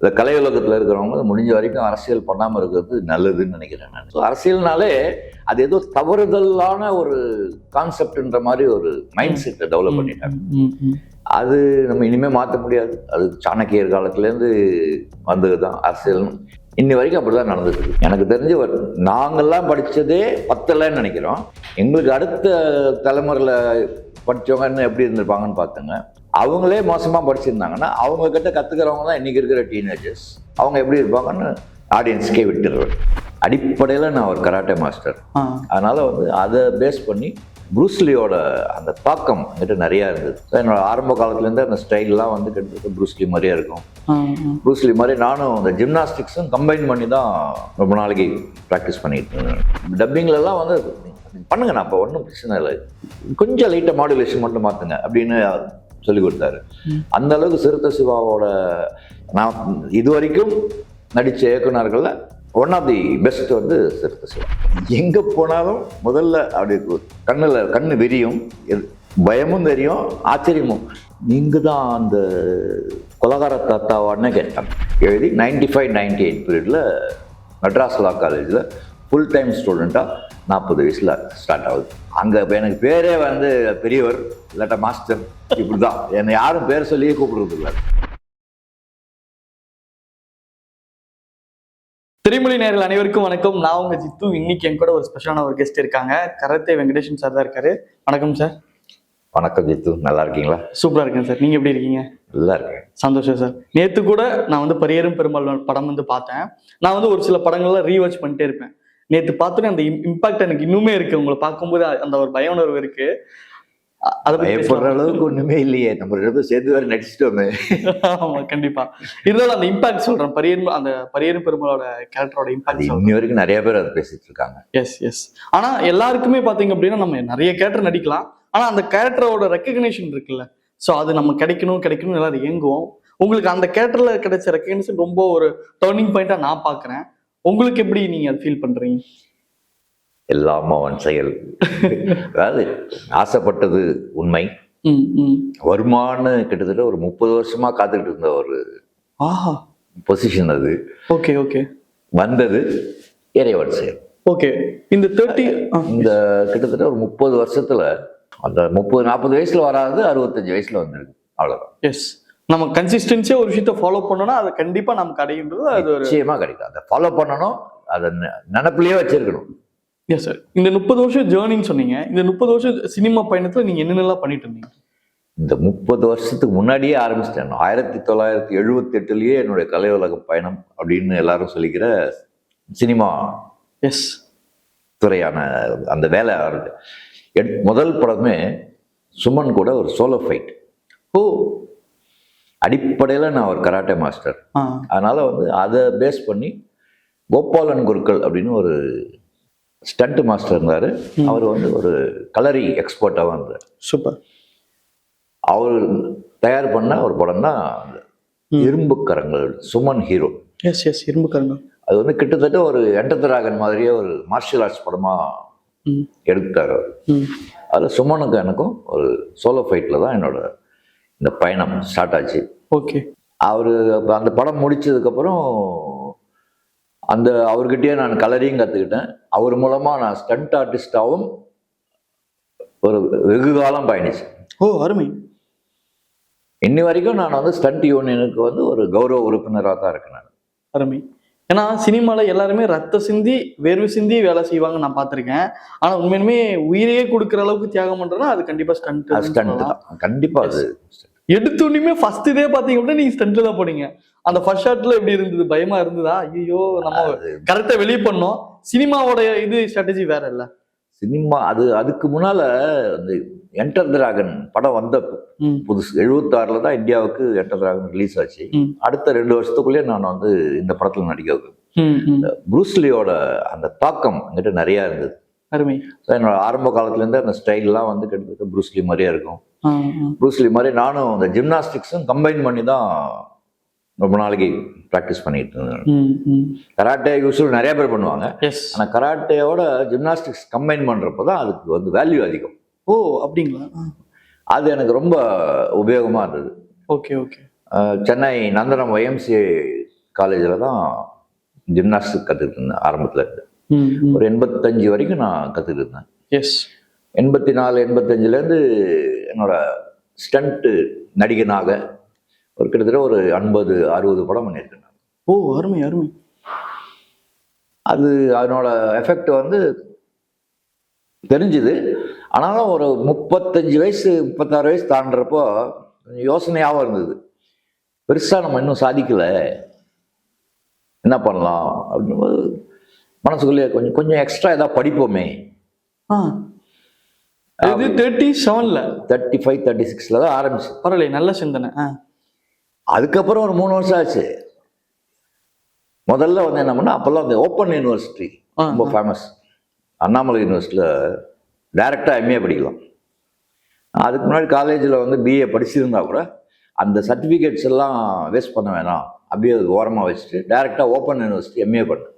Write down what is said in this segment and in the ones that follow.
இந்த கலை உலகத்தில் இருக்கிறவங்க முடிஞ்ச வரைக்கும் அரசியல் பண்ணாமல் இருக்கிறது நல்லதுன்னு நினைக்கிறேன் நான். So, அரசியல்னாலே அது ஏதோ தவறுதலான ஒரு கான்செப்ட்ன்ற மாதிரி ஒரு மைண்ட் செட்டை டெவலப் பண்ணிட்டாங்க. அது நம்ம இனிமே மாற்ற முடியாது. அது சாணக்கியர் காலத்துலேருந்து வந்தது தான் அரசியல். இன்னி வரைக்கும் அப்படிதான் நடந்துட்டு இருக்கு. எனக்கு தெரிஞ்சு நாங்கெல்லாம் படிச்சதே பத்தலைன்னு நினைக்கிறோம். எங்களுக்கு அடுத்த தலைமுறையில் படிச்சவங்க இன்னும் எப்படி இருந்திருப்பாங்கன்னு பார்த்துங்க அவங்களே மோசமாக படிச்சிருந்தாங்கன்னா அவங்க கிட்ட கற்றுக்கிறவங்க தான் இன்றைக்கி இருக்கிற டீனேஜர்ஸ் அவங்க எப்படி இருப்பாங்கன்னு ஆடியன்ஸ்க்கே விட்டுருவேன் அடிப்படையில் நான் ஒரு கராட்டே மாஸ்டர் அதனால் வந்து அதை பேஸ் பண்ணி ப்ரூஸ்லியோட அந்த தாக்கம் என்கிட்ட நிறையா இருந்தது. என்னோட ஆரம்ப காலத்துலேருந்து அந்த ஸ்டைல்லாம் வந்து கிட்டத்தட்ட ப்ரூஸ்லி மாதிரியே இருக்கும். ப்ரூஸ்லி மாதிரி நானும் அந்த ஜிம்னாஸ்டிக்ஸும் கம்பைன் பண்ணி தான் ரொம்ப நாளைக்கு ப்ராக்டிஸ் பண்ணிட்டு இருந்தேன். டப்பிங்லலாம் வந்து பண்ணுங்க நான் இப்போ ஒன்றும் பிரச்சனை இல்லை. கொஞ்சம் லைட்டாக மாடுலேஷன் மட்டும் மாற்றுங்க அப்படின்னு சொல்லி கொடுத்தாரு அந்த அளவுக்கு சிறுத்தை சிவாவோட நான் இது வரைக்கும் நடித்த இயக்குனர்களில் ஒன் ஆஃப் தி பெஸ்ட் வந்து சிறுத்தை சிவா. எங்கே போனாலும் முதல்ல அப்படி கண்ணில் கண்ணு விரியும் பயமும் தெரியும் ஆச்சரியமும். நீங்கள் தான் அந்த கொலகார தாத்தாவான்னு கேட்டாங்க எழுதி நைன்டி ஃபைவ் நைன்டி எயிட் பீரியடில் மெட்ராஸ் லா காலேஜில் ஃபுல் டைம் ஸ்டூடெண்ட்டாக நாற்பது வயசில் ஸ்டார்ட் ஆகுது. அங்கே எனக்கு பேரே வந்து பெரியவர் இல்லாட்டா மாஸ்டர் இப்படி தான் என்னை யாரும் பேர் சொல்லியே கூப்பிடுறது இல்லை. திரைமொழி நேயர்கள் அனைவருக்கும் வணக்கம். நான் உங்க ஜித்து. இன்னைக்கு என் கூட ஒரு ஸ்பெஷலான ஒரு கெஸ்ட் இருக்காங்க. கரத்தே வெங்கடேஷன் சார் தான் இருக்காரு. வணக்கம் சார் வணக்கம் ஜித்து. நல்லா இருக்கீங்களா? சூப்பரா இருக்கேன் சார் நீங்க எப்படி இருக்கீங்க? நல்லா இருக்கேன். சந்தோஷம் சார் நேத்து கூட நான் வந்து பரியரும் பெருமாள் படம் வந்து பார்த்தேன். நான் வந்து ஒரு சில படங்கள்லாம் ரீவாச் பண்ணிட்டே இருப்பேன். நேத்து பார்த்துட்டு அந்த இம்பாக்ட் எனக்கு இன்னுமே இருக்கு. உங்களை பார்க்கும்போது அந்த ஒரு பய உணர்வு இருக்கு. பயப்படுற. அளவுக்கு ஒன்றுமே இல்லையே. நம்ம ரெண்டு சேர்ந்து வேறு நடிச்சிட்டோமே. ஆமா கண்டிப்பா. இருந்தாலும் அந்த இம்பாக்ட் சொல்றேன். பரியரும் அந்த பரியரும் பெருமாளோட கேரக்டரோட இம்பாக்ட் இன்னி வரைக்கும் நிறைய பேர் அதை பேசிட்டு இருக்காங்க. எஸ் எஸ் ஆனா எல்லாருக்குமே பாத்தீங்க அப்படின்னா நம்ம நிறைய கேரக்டர் நடிக்கலாம். ஆனா அந்த கேரக்டரோட ரெக்கக்னேஷன் இருக்குல்ல. சோ அது நம்ம கிடைக்கணும் கிடைக்கணும் எல்லாரும் ஏங்குவோம். உங்களுக்கு அந்த கேரக்டர்ல கிடைச்ச ரெக்கக்னேஷன் ரொம்ப ஒரு டேர்னிங் பாயிண்டா நான் பாக்குறேன் உங்களுக்கு எப்படி நீங்க அதை ஃபீல் பண்றீங்க? எல்லாம் அவன் செயல். அதாவது ஆசைப்பட்டது உண்மை. வருமானு கிட்டத்தட்ட ஒரு முப்பது வருஷமா காத்துக்கிட்டு இருந்த ஒரு பொசிஷன் அது. Okay okay. வந்தது இறைவன் செயல். ஓகே. இந்த தேர்ட்டி இந்த கிட்டத்தட்ட ஒரு முப்பது வருஷத்துல அந்த முப்பது நாற்பது வயசுல வராது அறுபத்தஞ்சு வயசுல வந்துருக்கு. அவ்வளவுதான். எஸ் நம்ம கன்சிஸ்டன்சியா ஒரு விஷயத்த ஃபாலோ பண்ணோம்னா அதை கண்டிப்பா நமக்கு அடையுன்றது அது ஒரு நிச்சயமா கிடைக்கும். அதை ஃபாலோ பண்ணணும் அதை நினப்பிலேயே வச்சிருக்கணும். எஸ் சார் இந்த முப்பது வருஷம் ஜேர்னின்னு சொன்னீங்க. இந்த முப்பது வருஷம் சினிமா பயணத்துல நீங்க என்னென்னலாம் பண்ணிட்டு இருந்தீங்க? இந்த முப்பது வருஷத்துக்கு முன்னாடியே ஆரம்பிச்சிட்டேன். ஆயிரத்தி தொள்ளாயிரத்தி எழுபத்தி எட்டுலயே என்னுடைய கலை உலக பயணம் அப்படின்னு எல்லாரும் சொல்லிக்கிற சினிமா எஸ் துறையான அந்த வேலை ஆரம்பி எட்- முதல் படமே சுமன் கூட ஒரு சோலோ ஃபைட் ஓ அடிப்படையில் நான் ஒரு கராட்டே மாஸ்டர். அதனால வந்து அதை பேஸ் பண்ணி கோபாலன் குருக்கள் அப்படின்னு ஒரு ஸ்டண்ட் மாஸ்டர் இருந்தார். அவர் வந்து ஒரு கலரி எக்ஸ்பர்ட்டாகவும் இருந்தார் சூப்பர். அவர் தயார் பண்ண ஒரு படம் தான் இரும்பு கரங்கள் சுமன் ஹீரோ. எஸ் எஸ் இரும்பு கருங்க அது வந்து கிட்டத்தட்ட ஒரு என்டர்தராகன் மாதிரியே ஒரு மார்ஷியல் ஆர்ட்ஸ் படமாக எடுத்தார் அவர். அதில் சுமனுக்கு எனக்கும் ஒரு சோலோ ஃபைட்டில் தான் என்னோட இந்த பயணம் ஸ்டார்ட் ஆச்சு. ஓகே அவர் அந்த படம் முடிச்சதுக்கப்புறம் அந்த அவர்கிட்டயே நான் கலரையும் கற்றுக்கிட்டேன் அவர் மூலமாக நான் ஸ்டண்ட் ஆர்டிஸ்டாகவும் ஒரு வெகு காலம் பயணிச்சேன். ஓ அருமை. இன்னி வரைக்கும் நான் வந்து ஸ்டண்ட் யூனியனுக்கு வந்து ஒரு கௌரவ உறுப்பினராக தான் இருக்கேன் நான். அருமை. ஏன்னா சினிமால எல்லாருமே ரத்த சிந்தி வேர்வை சிந்தி வேலை செய்வாங்க நான் பார்த்திருக்கேன். ஆனா உண்மையுமே உயிரையே கொடுக்குற அளவுக்கு தியாகம் பண்றேன்னா அது கண்டிப்பா ஸ்டண்ட் ஸ்டண்ட் தான். கண்டிப்பாக அது எடுத்தோடனே ஃபர்ஸ்ட் இதே பாத்தீங்க அப்படின்னா நீங்க ஸ்டண்ட்ல தான் போனீங்க. அந்த ஃபர்ஸ்ட் ஷாட்ல எப்படி இருந்தது? பயமா இருந்ததா? ஐயோ நம்ம கரெக்டா வெளியே பண்ணோம். சினிமாவோட இது ஸ்ட்ராட்டஜி வேற இல்ல. சினிமா அது அதுக்கு முன்னால் அந்த என்டர் டிராகன் படம் வந்த புதுசு எழுபத்தாறில் தான் இந்தியாவுக்கு என்டர் டிராகன் ரிலீஸ் ஆச்சு. அடுத்த ரெண்டு வருஷத்துக்குள்ளேயே நான் வந்து இந்த படத்தில் நடிக்க ப்ரூஸ்லியோட அந்த தாக்கம் என்கிட்ட நிறையா இருந்தது. என்னோட ஆரம்ப காலத்துலேருந்து அந்த ஸ்டைல்லாம் வந்து கிட்டத்தட்ட ப்ரூஸ்லி மாதிரியே இருக்கும். ப்ரூஸ்லி மாதிரி நானும் அந்த ஜிம்னாஸ்டிக்ஸும் கம்பைன் பண்ணி தான் ரொம்ப நாளைக்கு ப்ராக்டிஸ் பண்ணிட்டு இருந்தேன். கராட்டே யூஸ்வல் நிறைய பேர் பண்ணுவாங்க. ஆனால் கராட்டேயோட ஜிம்னாஸ்டிக்ஸ் கம்பைன் பண்ணுறப்போ தான் அதுக்கு வந்து வேல்யூ அதிகம். ஓ அப்படிங்களா? அது எனக்கு ரொம்ப உபயோகமாக இருந்தது. Okay okay. Chennai Nandanam YMCA காலேஜில் தான் ஜிம்னாஸ்டிக் கற்றுக்கிட்டு இருந்தேன் ஆரம்பத்தில் ம் ஒரு எண்பத்தஞ்சு வரைக்கும் நான் கற்றுக்கிட்டு இருந்தேன். எஸ் எண்பத்தி நாலு எண்பத்தஞ்சிலேருந்து என்னோட ஸ்டண்ட்டு நடிகனாக ஒரு கிட்டத்தட்ட ஒரு ஐம்பது அறுபது படம் பண்ணியிருக்கேன். ஓ அருமை அருமை. அது அதனோட எஃபெக்ட் வந்து தெரிஞ்சுது. ஆனாலும் ஒரு முப்பத்தஞ்சு வயசு முப்பத்தாறு வயசு தாண்டுறப்போ யோசனையாகவும் இருந்தது. பெருசாக நம்ம இன்னும் சாதிக்கலை. என்ன பண்ணலாம்? அப்படின்னு போது மனசுக்குள்ளேயே கொஞ்சம் கொஞ்சம் எக்ஸ்ட்ரா ஏதாவது படிப்போமே. ஆ. இது தேர்ட்டி செவன்ல தேர்ட்டி ஃபைவ் தேர்ட்டி சிக்ஸில் தான் ஆரம்பிச்சு. பரவாயில்ல நல்ல சிந்தனை. ஆ. அதுக்கப்புறம் ஒரு மூணு வருஷம் ஆச்சு. முதல்ல வந்து என்ன பண்ணா அப்போல்லாம் அந்த ஓப்பன் யூனிவர்சிட்டி ரொம்ப ஃபேமஸ் அண்ணாமலை யூனிவர்சிட்டியில் டைரெக்டாக எம்ஏ படிக்கலாம். அதுக்கு முன்னாடி காலேஜில் வந்து பிஏ படிச்சிருந்தா கூட அந்த சர்டிஃபிகேட்ஸ் எல்லாம் வேஸ்ட் பண்ண வேணாம். அப்படியே அது ஓரமாக வச்சுட்டு டைரெக்டாக ஓப்பன் யூனிவர்சிட்டி எம்ஏ பண்ணேன்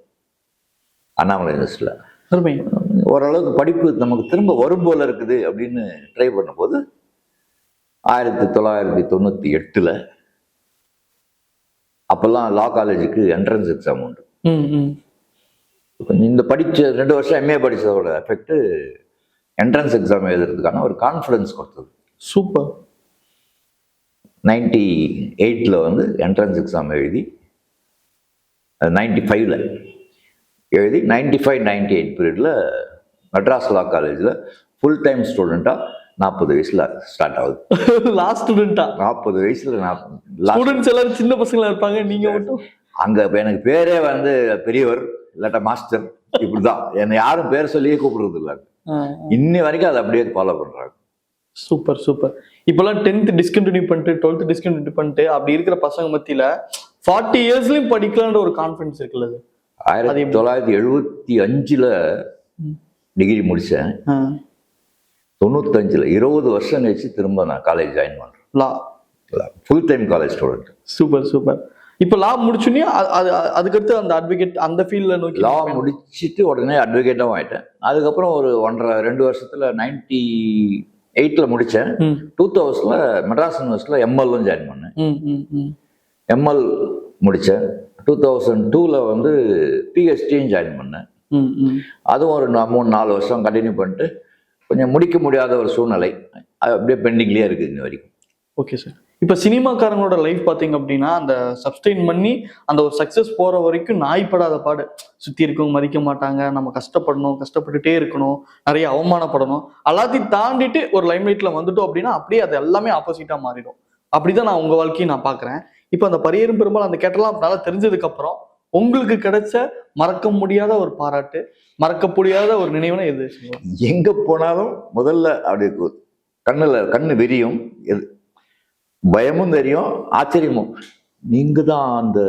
அண்ணாமலை யூனிவர்சிட்டியில் ஓரளவுக்கு படிப்பு நமக்கு திரும்ப வரும் போல இருக்குது அப்படின்னு ட்ரை பண்ணும்போது ஆயிரத்தி தொள்ளாயிரத்தி தொண்ணூற்றி எட்டில் அப்போல்லாம் லா காலேஜுக்கு என்ட்ரன்ஸ் எக்ஸாம் உண்டு. இந்த படித்த ரெண்டு வருஷம் எம்ஏ படித்ததோட எஃபெக்ட் என்ட்ரன்ஸ் எக்ஸாம் எழுதுறதுக்கான ஒரு கான்ஃபிடன்ஸ் கொடுத்தது. சூப்பர் நைன்டி எயிட்டில் வந்து என்ட்ரன்ஸ் எக்ஸாம் எழுதி நைன்டி ஃபைவ்ல எழுதி நைன்டி ஃபைவ் நைன்டி எயிட் பீரியடில் மெட்ராஸ் லா காலேஜில் ஃபுல் டைம் ஸ்டூடெண்ட்டாக நாற்பது வயசில் ஸ்டார்ட் ஆகுது. லாஸ்ட் ஸ்டூடெண்டா நாற்பது வயசில் நான் ஸ்டூடெண்ட்ஸ் எல்லாரும் சின்ன பசங்களா இருப்பாங்க நீங்க மட்டும்? அங்கே எனக்கு பேரே வந்து பெரியவர் இல்லாட்டா மாஸ்டர் இப்படி தான் என்னை யாரும் பேர் சொல்லியே கூப்பிடுறது இல்லை இன்னி வரைக்கும் அதை அப்படியே ஃபாலோ பண்ணுறாங்க சூப்பர் சூப்பர் இப்பெல்லாம் டென்த் டிஸ்கண்டினியூ பண்ணிட்டு டுவெல்த் டிஸ்கண்டினியூ பண்ணிட்டு அப்படி இருக்கிற பசங்க மத்தியில ஃபார்ட்டி இயர்ஸ்லயும் படிக்கலான்ற ஒரு கான்ஃபிடன்ஸ் இருக்குல்ல? ஆயிரத்தி தொள்ளாயிரத்தி எழுபத்தி அஞ்சில். டிகிரி முடித்தேன் ஆ, தொண்ணூத்தஞ்சில் இருபது வருஷம் கழிச்சு திரும்ப நான் காலேஜ் ஜாயின் பண்ணுறேன் law. Full time college student super super இப்போ லா முடிச்சுனே அது அது- அதுக்கடுத்து அந்த அட்வொகேட் அந்த ஃபீல்ட்ல நோக்கி லா முடிச்சிட்டு உடனே அட்வொகேட்டாகவும் ஆயிட்டேன் அதுக்கப்புறம் ஒரு ஒன்றரை ரெண்டு வருஷத்தில் நைன்டி எயிட்டில் முடித்தேன் ம், டூ தௌசண்டில் மெட்ராஸ் யூனிவர்சிட்டியில் எம்எல்லும் ஜாயின் பண்ணேன். எம்எல் முடித்தேன் டூ தௌசண்ட் டூவில் வந்து பிஹெச்டியும் ஜாயின் பண்ணேன். அதுவும் ஒரு மூணு நாலு வருஷம் கண்டினியூ பண்ணிட்டு கொஞ்சம் முடிக்க முடியாத ஒரு சூழ்நிலை. அது அப்படியே பெண்டிங்லேயே இருக்குது இன்ன வரைக்கும். ஓகே சார் இப்போ சினிமாக்காரங்களோட லைஃப் பார்த்தீங்க அப்படின்னா அந்த சப்ஸ்டெயின் பண்ணி அந்த ஒரு சக்ஸஸ் போகிற வரைக்கும் நாய்ப்படாத பாடு. சுற்றி இருக்கவங்க மதிக்க மாட்டாங்க. நம்ம கஷ்டப்படணும் கஷ்டப்பட்டுட்டே இருக்கணும். நிறைய அவமானப்படணும். எல்லாத்தையும் தாண்டிட்டு ஒரு லைம்லைட்ல வந்துட்டோம் அப்படின்னா அப்படியே அது எல்லாமே ஆப்போசிட்டாக மாறிடும். அப்படிதான் நான் உங்கள் வாழ்க்கையை நான் பார்க்குறேன் இப்போ அந்த பரியரும் பெரும்பாலும் அந்த கேட்டெல்லாம் நல்லா தெரிஞ்சதுக்கப்புறம் உங்களுக்கு கிடைச்ச மறக்க முடியாத ஒரு பாராட்டு மறக்க முடியாத ஒரு நினைவுனா எது எங்கே போனாலும் முதல்ல அப்படி கண்ணில் கண்ணு வெறியும் எது? பயமும் தெரியும் ஆச்சரியமும். நீங்க தான் அந்த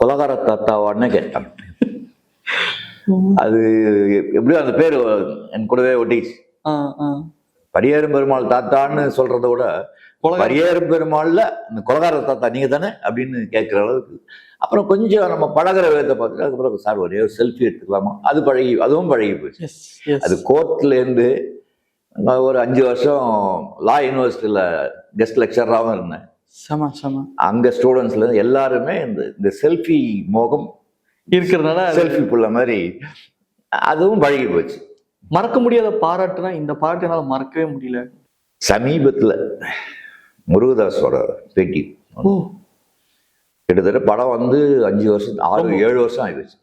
கொலகார தாத்தாவான்னு கேட்டாங்க அது எப்படியோ அந்த பேர் என் கூடவே ஒட்டிச்சு. பரியேறும் பெருமாள் தாத்தான்னு சொல்றத விட பரியேறும் பெருமாள்ல இந்த கொலகார தாத்தா நீங்க தானே அப்படின்னு கேட்குற அளவுக்கு. அப்புறம் கொஞ்சம் நம்ம பழகுற விதத்தை பார்த்துட்டு அதுக்கப்புறம் சார் ஒரே ஒரு செல்ஃபி எடுத்துக்கலாமா? அது பழகி அதுவும் பழகி போச்சு. அது கோர்ட்லேருந்து ஒரு அஞ்சு வருஷம் லா யூனிவர்சிட்டியில் கெஸ்ட் லெக்சராகவும் இருந்தேன். செம செம. அங்கே ஸ்டூடெண்ட்ஸ்லேருந்து எல்லாருமே இந்த இந்த செல்ஃபி மோகம் இருக்கிறதுனால செல்ஃபி புள்ள மாதிரி அதுவும் பழகி போச்சு. மறக்க முடியாத பாராட்டுனா இந்த பாராட்டு என்னால மறக்கவே முடியல. சமீபத்தில் முருகதாஸோட பேட்டி. கிட்டத்தட்ட படம் வந்து அஞ்சு வருஷம் ஆறு ஏழு வருஷம் ஆயிடுச்சு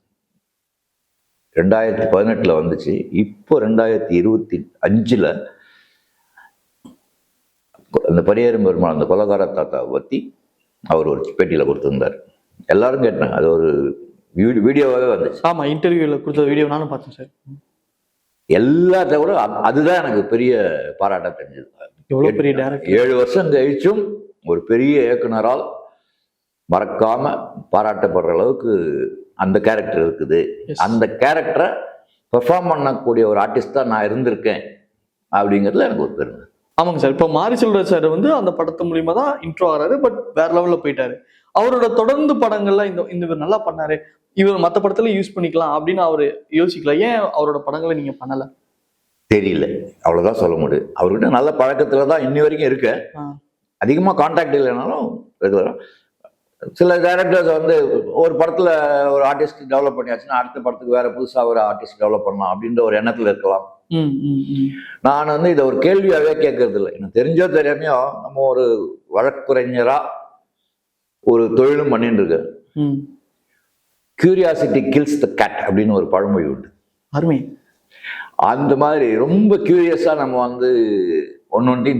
ரெண்டாயிரத்தி பதினெட்டில் வந்துச்சு. இப்போ ரெண்டாயிரத்தி இருபத்தி அஞ்சில் அந்த பரியேறும் பெருமாள் அந்த கொலகார தாத்தாவை பற்றி அவர் ஒரு பேட்டியில் கொடுத்துருந்தார். எல்லாரும் கேட்டாங்க. அது ஒரு வீடியோ வீடியோவாகவே வந்துச்சு. ஆமா இன்டர்வியூல கொடுத்த வீடியோ நானும் பார்த்தேன் சார். எல்லாத்த அது- அதுதான் எனக்கு பெரிய பாராட்ட தெரிஞ்சது. பெரிய டேரக்டர் ஏழு வருஷம் கழிச்சும் ஒரு பெரிய இயக்குனரால் மறக்காம பாராட்டப்படுற அளவுக்கு அந்த கேரக்டர் இருக்குது. அந்த கேரக்டரை பெர்ஃபார்ம் பண்ணக்கூடிய ஒரு ஆர்டிஸ்டா நான் இருந்திருக்கேன் அப்படிங்கிறதுல எனக்கு ஒரு பெருமை. ஆமாங்க சார். இப்போ மாரி செல்வராஜ் சார் வந்து அந்த படத்து மூலியமா தான் இன்ட்ரோ ஆறாரு பட் வேற லெவல்ல போயிட்டாரு. அவரோட தொடர்ந்து படங்கள்ல இந்த இந்த இவர் நல்லா பண்ணாரு. இவர் மத்த படத்துல யூஸ் பண்ணிக்கலாம் அப்படின்னு அவரு யோசிக்கல. ஏன் அவரோட படங்களை நீங்க பண்ணல? தெரியல. அவ்வளவுதான் சொல்ல முடியும் அவர்கிட்ட நல்ல பழக்கத்துல தான் இன்னி வரைக்கும் இருக்கேன் ஆ. அதிகமா காண்டாக்ட் இல்லைனாலும் ரெகுலரா சில டைரக்டர்ஸ் வந்து ஒரு படத்துல ஒரு ஆர்டிஸ்ட் டெவலப் பண்ணியாச்சுன்னா அடுத்த படத்துக்கு வேற புதுசா ஒரு ஆர்டிஸ்ட் டெவலப் பண்ணலாம் அப்படின்ற ஒரு எண்ணத்துல இருக்கலாம். நான் வந்து இதை ஒரு கேள்வியாவே கேட்கறது இல்லை எனக்கு தெரிஞ்சோ தெரியாமையோ நம்ம ஒரு வழக்குரைஞரா ஒரு தொழிலும் பண்ணிட்டு இருக்கு ம். கியூரியாசிட்டி கில்ஸ் த கேட் அப்படின்னு ஒரு பழமொழி உண்டு. அருமை. அந்த மாதிரி ரொம்ப கியூரியஸா நம்ம வந்து ஒன்னொண்டி.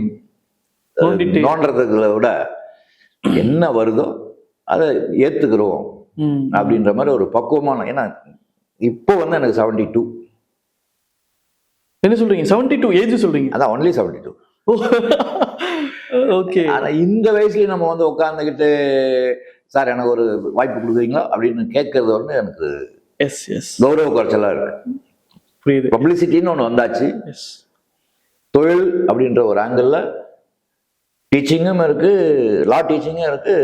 நோண்டுறதுல விட என்ன வருதோ அதை ஏத்துக்கிறோம் அப்படின்ற மாதிரி ஒரு பக்குவமான ஏன்னா இப்போ வந்து எனக்கு செவன்டி டூ என்ன சொல்றீங்க? செவன்டி டூ ஏஜ் சொல்றீங்க? அதான் ஒன்லி செவன்டி டூ ஓகே ஆனா இந்த வயசுலயும் நம்ம வந்து உட்காந்துக்கிட்டு சார் எனக்கு ஒரு வாய்ப்பு கொடுக்குறீங்களா? அப்படின்னு கேட்கறது வந்து எனக்கு எஸ் எஸ் கௌரவ குறைச்சலா இருக்கு. புரியுது. பப்ளிசிட்டின்னு ஒன்று வந்தாச்சு. எஸ் தொழில் அப்படின்ற ஒரு ஆங்கிளில் டீச்சிங்கும் இருக்கு லா டீச்சிங்கும் இருக்கு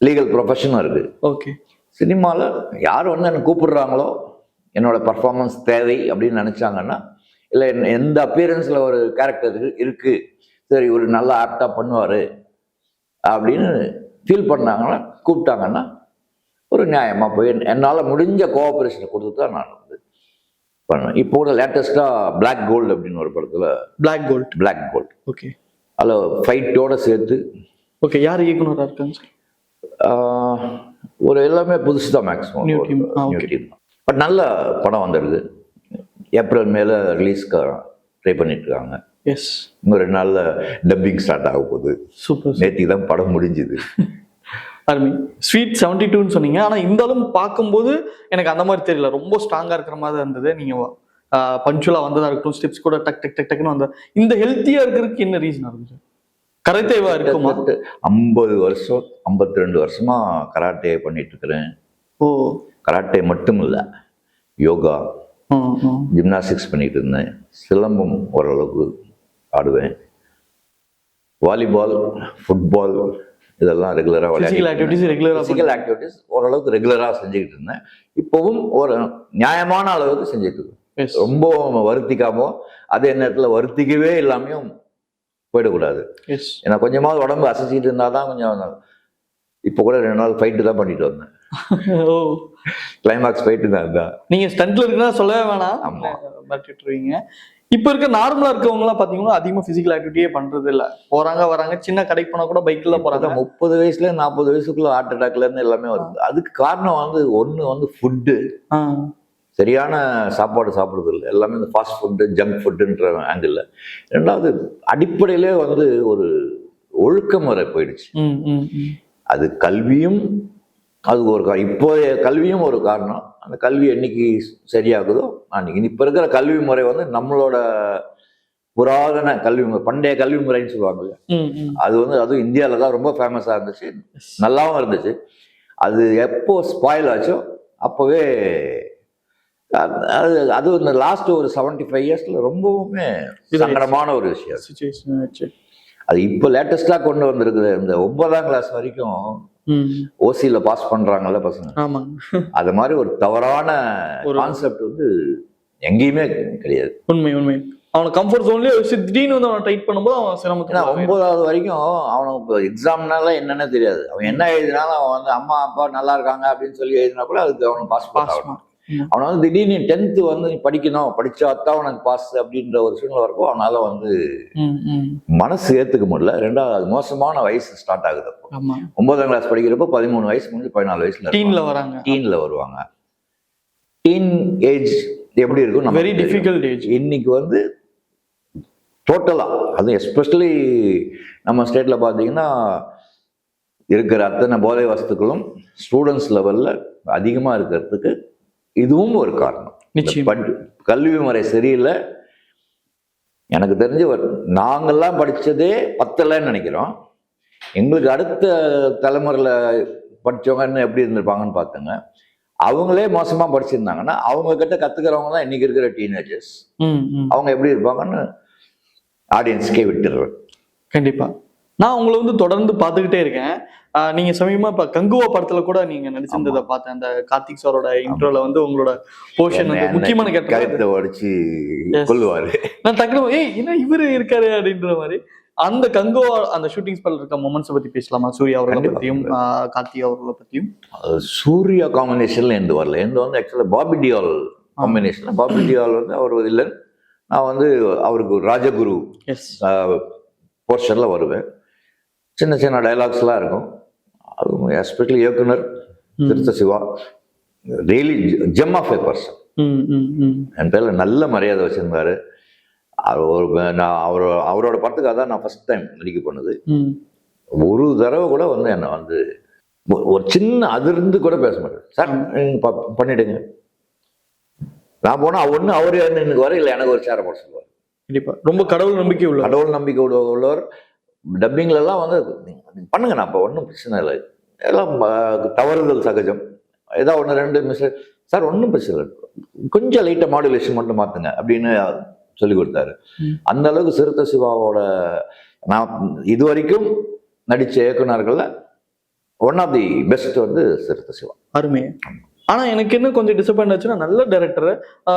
லீகல் ப்ரொஃபஷனும் இருக்கு. ஓகே சினிமாவில் யார் வந்து என்னை கூப்பிடுறாங்களோ என்னோட பர்ஃபார்மன்ஸ் தேவை அப்படின்னு நினச்சாங்கன்னா இல்லை எந்த அப்பியரன்ஸில் ஒரு கேரக்டர் இருக்கு சரி ஒரு நல்ல ஆக்டாக பண்ணுவார் அப்படின்னு ஃபீல் பண்ணாங்கன்னா கூப்பிட்டாங்கன்னா ஒரு நியாயமாக போய் என்னால் முடிஞ்ச கோஆப்ரேஷனை கொடுத்து தான் நான் வந்து பண்ணுவேன். இப்போ கூட லேட்டஸ்ட்டாக Black கோல்டு அப்படின்னு ஒரு படத்தில் black gold Black gold okay அதில் ஃபைட்டோட சேர்த்து ஓகே யார் இயக்குனரா இருக்காங்க? ஒரு எல்லாமே புதுசு தான் மேக்ஸிமம் நியூ. டீம் பட் நல்ல படம் வந்திருக்கு ஏப்ரல் மேலே ரிலீஸ்க்கு ட்ரை பண்ணிட்டு இருக்காங்க எஸ் இன்னும் ரெண்டு நாளில் டப்பிங் ஸ்டார்ட் ஆக போகுது. சூப்பர் நேற்றுக்கு தான் படம் முடிஞ்சுது. அருமை. ஸ்வீட் செவன்டி டூன்னு சொன்னீங்க. ஆனா இந்த அளவு பார்க்கும்போது எனக்கு அந்த மாதிரி தெரியல. ரொம்ப ஸ்ட்ராங்கா இருக்கிற மாதிரி இருந்தது. நீங்க பஞ்சுவலா வந்ததா இருக்கட்டும் ஸ்டெப்ஸ் கூட டக் டக் டக் டக்னு வந்த இந்த ஹெல்த்தியா இருக்கிறதுக்கு என்ன ரீசன் இருக்கு கரைத்தேவா இருக்குமா? ஐம்பது வருஷம் ஐம்பத்தி ரெண்டு வருஷமா கராட்டே பண்ணிட்டு இருக்கிறேன். ஓ. கராட்டே மட்டும் இல்லை யோகா. ஜிம்னாஸ்டிக்ஸ் பண்ணிட்டு இருந்தேன். சிலம்பம் ஓரளவுக்கு ஆடுவேன். வாலிபால் ஃபுட்பால் இதெல்லாம் ரெகுலராக ரெகுலரா ஃபிசிக்கல் ஆக்டிவிட்டிஸ் ஓரளவுக்கு ரெகுலராக செஞ்சுக்கிட்டு இருந்தேன். இப்போவும் ஒரு நியாயமான அளவுக்கு செஞ்சுட்டு இருக்கேன். ரொம்ப வருத்திக்காமோ அதே நேரத்தில் வருத்திக்கவே இல்லாமையும் போயிடக்கூடாது. ஏன்னா கொஞ்சமாவது உடம்பு அசைச்சிட்டு இருந்தால் தான் கொஞ்சம் இப்போ கூட ரெண்டு நாள் ஃபைட்டு தான் பண்ணிட்டு வந்தேன். ஓ. கிளைமாக்ஸ் ஃபைட்டு தான் அதுதான் நீங்க ஸ்டண்ட்ல இருக்குன்னா சொல்லவே வேணாம். ஆமா. மாட்டிட்டுருவீங்க இப்ப இருக்க நார்மலா இருக்கவங்க எல்லாம் பாத்தீங்கன்னா அதிகமா பிசிக்கல் ஆக்டிவிட்டியே பண்றது இல்ல. போறாங்க வராங்க. சின்ன கடைக்கு போனா கூட பைக்ல போறாங்க. முப்பது வயசுல நாற்பது வயசுக்குள்ள ஹார்ட் அட்டாக்ல இருந்து எல்லாமே வருது. அதுக்கு காரணம் வந்து ஒண்ணு வந்து ஃபுட்டு சரியான சாப்பாடு சாப்பிடுறது இல்லை. எல்லாமே இந்த ஃபாஸ்ட் ஃபுட்டு ஜங்க் ஃபுட்டுன்ற ஆங்கிள் ரெண்டாவது அடிப்படையிலே வந்து ஒரு ஒழுக்க முறை போயிடுச்சு. அது கல்வியும் அது ஒரு கா- இப்போதைய கல்வியும் ஒரு காரணம். அந்த கல்வி என்னைக்கு சரியாகுதோ அன்னைக்கு. இப்போ இருக்கிற கல்வி முறை வந்து நம்மளோட புராதன கல்வி முறை பண்டைய கல்வி முறைன்னு சொல்லுவாங்க இல்லையா ம், ம். அது வந்து அதுவும் இந்தியாவில் தான் ரொம்ப ஃபேமஸாக இருந்துச்சு. நல்லாவும் இருந்துச்சு. அது எப்போ ஸ்பாயில் ஆச்சோ அப்போவே அது- அது இந்த லாஸ்ட் ஒரு செவன்டி ஃபைவ் இயர்ஸ்ல ரொம்பவுமே. சங்கடமான ஒரு விஷயம். அது. இப்போ லேட்டஸ்டாக கொண்டு வந்திருக்கிற இந்த ஒன்பதாம் கிளாஸ் வரைக்கும் ஓசியில் பாஸ் பண்றாங்கல்ல பசங்க. அது மாதிரி ஒரு தவறான கான்செப்ட் வந்து எங்கேயுமே கிடையாது. உண்மை உண்மை. அவன கம்ஃபர்ட் ஜோன்லயே வச்சு திடீர்னு வந்து அவன் டைட் பண்ணும்போது அவன் சிரமத்துக்கு ஒன்பதாவது வரைக்கும் அவனுக்கு எக்ஸாம்னால என்னன்னே தெரியாது. அவன் என்ன எழுதினாலும் அவன் வந்து அம்மா அப்பா நல்லா இருக்காங்க அப்படின்னு சொல்லி எழுதினா கூட அதுக்கு அவனுக்கு பாஸ் பாஸ் ஆகணும் அவனை வந்து திடீர்னு டென்த்து வந்து நீ படிக்கணும் படிச்சா தான் உனக்கு பாஸ் அப்படின்ற ஒரு சூழ்நிலை வரப்போ அவனால வந்து மனசு ஏத்துக்க முடியல. ரெண்டாவது மோசமான வயசு ஸ்டார்ட் ஆகுது அப்போ. ஒன்பதாம் கிளாஸ் படிக்கிறப்போ பதிமூணு வயசு முடிஞ்சு பதினாலு வயசுல டீன்ல வராங்க. டீன்ல வருவாங்க. டீன் ஏஜ் எப்படி இருக்கும் வெரி. டிஃபிகல்ட் ஏஜ் இன்னைக்கு வந்து டோட்டலா அது எஸ்பெஷலி நம்ம ஸ்டேட்ல பார்த்தீங்கன்னா இருக்கிற அத்தனை போதை வஸ்துக்களும் ஸ்டூடெண்ட்ஸ் லெவல்ல அதிகமா இருக்கிறதுக்கு இதுவும் ஒரு காரணம். கல்வி முறை சரியில்லை. எனக்கு தெரிஞ்சு ஒரு- நாங்கெல்லாம் படிச்சதே பத்தலைன்னு நினைக்கிறோம். எங்களுக்கு அடுத்த தலைமுறையில் படிச்சவங்க இன்னும் எப்படி இருந்திருப்பாங்கன்னு பார்த்துங்க. அவங்களே மோசமாக படிச்சிருந்தாங்கன்னா அவங்க கிட்ட கற்றுக்கிறவங்க தான் இன்னைக்கு இருக்கிற டீனேஜர்ஸ். அவங்க எப்படி இருப்பாங்கன்னு ஆடியன்ஸ்க்கே விட்டுடுறேன். கண்டிப்பா. நான் உங்களை வந்து தொடர்ந்து பார்த்துக்கிட்டே இருக்கேன். நீங்க சமீபமா இப்ப கங்குவா படத்துல கூட நீங்க நடிச்சிருந்ததை பார்த்தேன். அந்த கார்த்திக் சாரோட இன்ட்ரோல வந்து உங்களோட போர்ஷன் வந்து முக்கியமான கருத்தை உடச்சி. கொள்ளுவாரு நான் டக்குனு ஏய் என்ன இவரு இருக்காரு அப்படின்ற மாதிரி. அந்த கங்குவா அந்த ஷூட்டிங் ஸ்பாட்ல இருக்க மொமெண்ட்ஸ் பத்தி பேசலாமா? சூர்யா அவர்களை. பத்தியும் கார்த்திக் அவர்களை பத்தியும். சூர்யா காம்பினேஷன்ல எந்த வரல. எந்த வந்து ஆக்சுவலாக பாபி டியால் காம்பினேஷன் பாபி டியால் வந்து அவர் வில்லன் நான் வந்து அவருக்கு ராஜகுரு போர்ஷனில் வருவேன். சின்ன சின்ன டைலாக்ஸ்லாம் இருக்கும். அது எஸ்பெஷலி இயக்குனர் திருத்த Siva. Really gem of a person என் பேரில் நல்ல மரியாதை வச்சுருந்தாரு. அவர் நான் அவர் அவரோட படத்துக்கு அதான் நான் ஃபஸ்ட் டைம் நடிக்க பண்ணது ம். ஒரு தடவை கூட வந்து என்னை வந்து ஒரு- சின்ன அதிர்ந்து கூட பேச மாட்டேன். சார் நீங்க ப- பண்ணிடுங்க. நான் போனால் ஒன்று அவர் எனக்கு வர இல்லை எனக்கு ஒரு சேர போட சொல்லுவார். கண்டிப்பா. ரொம்ப கடவுள் நம்பிக்கை உள்ள கடவுள் நம்பிக்கை உள்ள- உள்ளவர். டப்பிங்ல எல்லாம் வந்து நீங்க நீங்க பண்ணுங்க நான் இப்போ ஒன்றும் பிரச்சனை இல்லை. எல்லாம் தவறுதல் சகஜம். ஏதோ ஒன்று ரெண்டு மிஸ் சார் ஒன்றும் பிரச்சனை இல்லை. கொஞ்சம் லைட்டாக மாடுலேஷன் மட்டும் மாற்றுங்க அப்படின்னு சொல்லி கொடுத்தாரு. அந்த அளவுக்கு சிறுத்தை சிவாவோட நான் இது வரைக்கும் நடித்த இயக்குனர்கள்ல ஒன் ஆஃப் தி பெஸ்ட் வந்து சிறுத்தை சிவா. அருமை. ஆனா எனக்கு என்ன கொஞ்சம் டிசப்பாயிண்ட் ஆச்சுன்னா நல்ல டைரக்டர்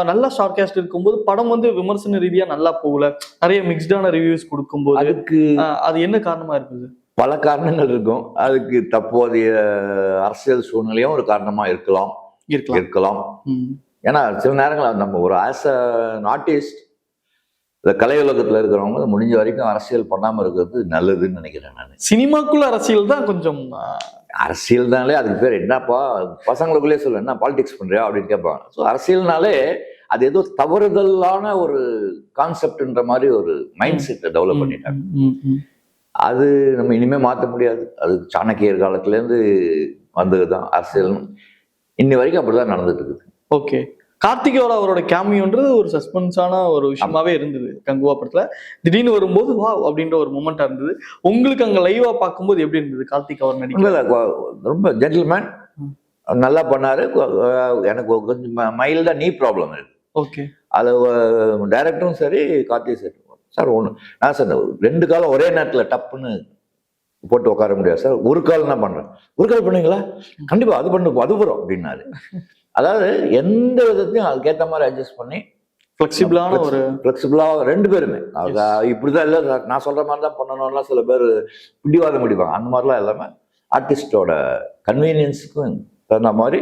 நல்ல ஷார்ட்காஸ்ட் இருக்கும்போது படம் வந்து விமர்சன ரீதியா நல்லா போகல. நிறைய மிக்ஸ்டான ரிவ்யூஸ் கொடுக்கும்போது அதுக்கு அது என்ன காரணமா இருக்குது? பல காரணங்கள் இருக்கும். அதுக்கு தற்போதைய அரசியல் சூழ்நிலையும் ஒரு காரணமா இருக்கலாம். இருக்கலாம். இருக்கலாம். ஏன்னா சில நேரங்களில் நம்ம ஒரு ஆஸ் அ ஆர்டிஸ்ட் இந்த கலை உலகத்தில் இருக்கிறவங்க முடிஞ்ச வரைக்கும் அரசியல் பண்ணாமல் இருக்கிறது நல்லதுன்னு நினைக்கிறேன் நான். சினிமாக்குள்ள அரசியல் தான் கொஞ்சம் ஆஹ், அரசியல் தானே அதுக்கு பேர் என்னப்பா? பசங்களுக்குள்ளே சொல்ல என்ன பாலிடிக்ஸ் பண்ணுறியா அப்படின்னு கேட்பாங்க. ஸோ அரசியல்னாலே அது ஏதோ தவறுதலான ஒரு கான்செப்ட்ன்ற மாதிரி ஒரு மைண்ட் செட்டை டெவலப் பண்ணிட்டாங்க. அது நம்ம இனிமேல் மாற்ற முடியாது. அது சாணக்கியர் காலத்துலேருந்து வந்தது தான் அரசியல் இன்னி வரைக்கும் அப்படி தான் நடந்துட்டு இருக்குது. ஓகே. கார்த்திகோட அவரோட கேமியோன்றது ஒரு சஸ்பென்ஸான ஒரு விஷயமாவே இருந்தது கங்குவா படத்துல. திடீர்னு வரும்போது வா அப்படின்ற ஒரு மூமெண்டா இருந்தது. உங்களுக்கு அங்க லைவா பார்க்கும்போது எப்படி இருந்தது கார்த்திக் அவர் நடிக்க? உண்மையில கொ- ரொம்ப ஜென்டில்மேன். நல்லா பண்ணாரு. எனக்கு கொஞ்சம் மைல்டா நீ ப்ராப்ளம் இருக்கு. ஓகே. அது டைரக்டரும் சரி கார்த்தியும் சரி. சார் ஒன்று நான் சார் ரெண்டு காலம் ஒரே நேரத்தில் டப்புன்னு போட்டு உட்கார முடியாது சார். ஒரு கால் நான் பண்றேன். ஒரு கால் பண்ணுவீங்களா? கண்டிப்பா அது பண்ணு அது வரும் அப்படின்னாரு. அதாவது எந்த விதத்தையும் அதுக்கேற்ற மாதிரி அட்ஜஸ்ட் பண்ணி ஃபிளெக்சிபிளான ஒரு ஃப்ளெக்சிபிளாக ரெண்டு பேருமே. அவங்க இப்படிதான் இல்லை நான் சொல்ற மாதிரி தான் பண்ணணும்லாம் சில பேர் பிடிவாதம் முடிப்பாங்க அந்த மாதிரிலாம் எல்லாமே ஆர்டிஸ்டோட கன்வீனியன்ஸுக்கும் தகுந்த மாதிரி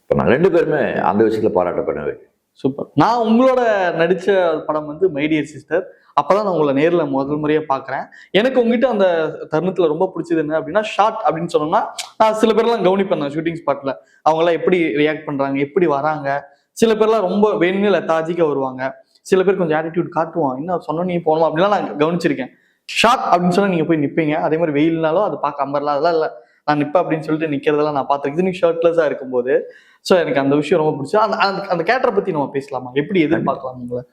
இப்ப நான் ரெண்டு பேருமே அந்த விஷயத்துல பாராட்டப்படுவேன். சூப்பர். நான் உங்களோட நடிச்ச படம் வந்து மைடியர் சிஸ்டர் அப்பதான் நான் உங்களை நேர்ல முதல் முறையா பாக்குறேன். எனக்கு உங்ககிட்ட அந்த தருணத்துல ரொம்ப பிடிச்சது என்ன அப்படின்னா ஷார்ட் அப்படின்னு சொன்னோம்னா நான் சில பேர்லாம் கவனிப்பேன் நான் ஷூட்டிங் ஸ்பாட்ல அவங்க எல்லாம் எப்படி ரியாக்ட் பண்றாங்க எப்படி வராங்க. சில பேர்லாம் ரொம்ப வேணும்னு லெத்தாஜிக்கா வருவாங்க. சில பேர் கொஞ்சம் ஆட்டிடியூட் காட்டுவான். என்ன சொன்ன நீ போனோம் அப்படிலாம் நான் கவனிச்சிருக்கேன். ஷார்ட் அப்படின்னு சொன்னா நீங்க போய் நிப்பீங்க. அதே மாதிரி வெயில்னாலும் அது பார்க்க அம்பர்லாம் அதெல்லாம் இல்ல. நான் நிற்பேன் அப்படின்னு சொல்லிட்டு நிக்கிறதெல்லாம் நான் பார்த்துருக்கேன். நீ ஷர்ட்லெஸ்ஸா இருக்கும்போது. ஸோ எனக்கு அந்த விஷயம் ரொம்ப பிடிச்சி அந்த அந்த- கேட்டரை பற்றி பத்தி நம்ம பேசலாமா? எப்படி எதிர்பார்க்கலாம் உங்களை